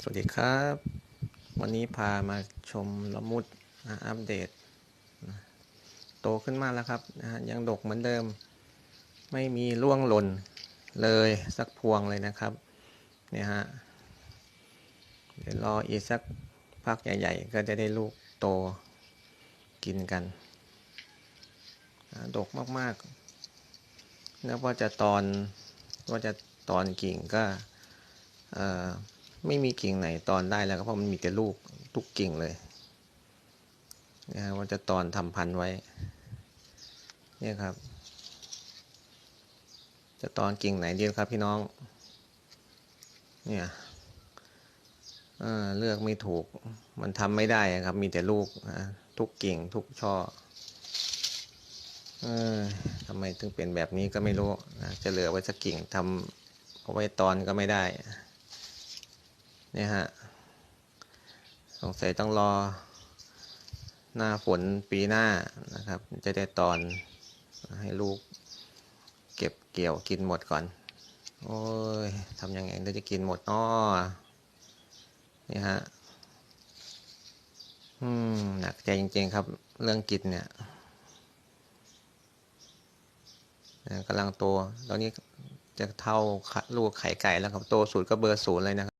สวัสดีครับ วันนี้พามาชมละมุดนะอัปเดตนะโตขึ้นมาแล้วครับนะยังดกเหมือนเดิม ไม่มีร่วงหล่นเลยสักพวงเลยนะครับเนี่ยฮะเดี๋ยวรออีกสักพักใหญ่ ๆ ก็จะได้ลูกโตกินกันนะดกมากๆแล้วว่าจะตอนว่าจะตอนกิ่งก็เอ่อ ไม่มีกิ่งไหนตอนได้แล้วเพราะมันมีแต่ลูกทุกกิ่งเลยนะฮะว่าจะตอนทำพันธุ์ไว้ เนี่ยครับ จะตอนกิ่งไหนดีครับพี่น้อง เนี่ยเเลือกไม่ถูก มันทำไม่ได้ครับ มีแต่ลูกนะทุกกิ่งทุกช่อเออทำไมถึงเป็นแบบนี้ก็ไม่รู้นะจะเหลือไว้สักกิ่งทำเอาไว้ตอนก็ไม่ได้ เนี่ยฮะ สงสัยต้องรอ หน้าฝนปีหน้านะครับ จะได้ตอนให้ลูก เก็บเกี่ยวกินหมดก่อน โอ้ยทำยังไงถึงจะกินหมดอ้อนี่ฮะ อืม หนักใจจริงๆครับ เรื่องกินเนี่ยกำลังโต ตอนนี้จะเท่าลูกไข่ไก่แล้วครับ โตสุดก็เบอร์ศูนย์เลยนะครับ